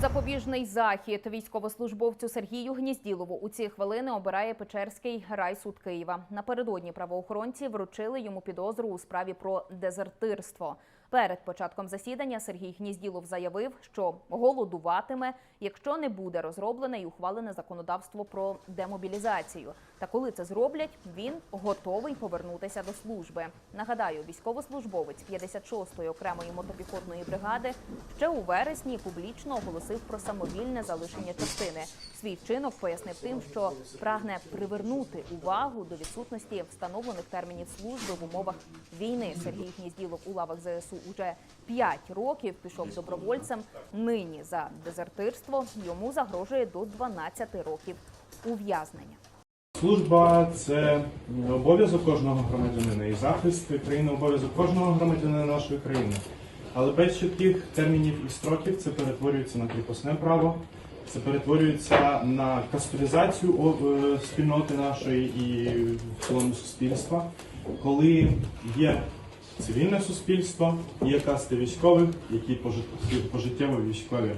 Запобіжний захід військовослужбовцю Сергію Гнізділову у ці хвилини обирає Печерський райсуд Києва. Напередодні правоохоронці вручили йому підозру у справі про дезертирство. Перед початком засідання Сергій Гнізділов заявив, що голодуватиме, якщо не буде розроблене і ухвалене законодавство про демобілізацію. Та коли це зроблять, він готовий повернутися до служби. Нагадаю, військовослужбовець 56-ї окремої мотопіхотної бригади ще у вересні публічно оголосив про самовільне залишення частини. Свій вчинок пояснив тим, що прагне привернути увагу до відсутності встановлених термінів служби в умовах війни. Сергій Гнізділов у лавах ЗСУ уже 5 років пішов добровольцем. Нині за дезертирство йому загрожує до 12 років ув'язнення. Служба це обов'язок кожного громадянина і захист країни обов'язок кожного громадянина нашої країни. Але без чітких термінів і строків це перетворюється на кріпосне право, це перетворюється на кастуризацію е, спільноти нашої і в цілому суспільства, коли є цивільне суспільство, є касти військових, які пожит- пожиттєво військові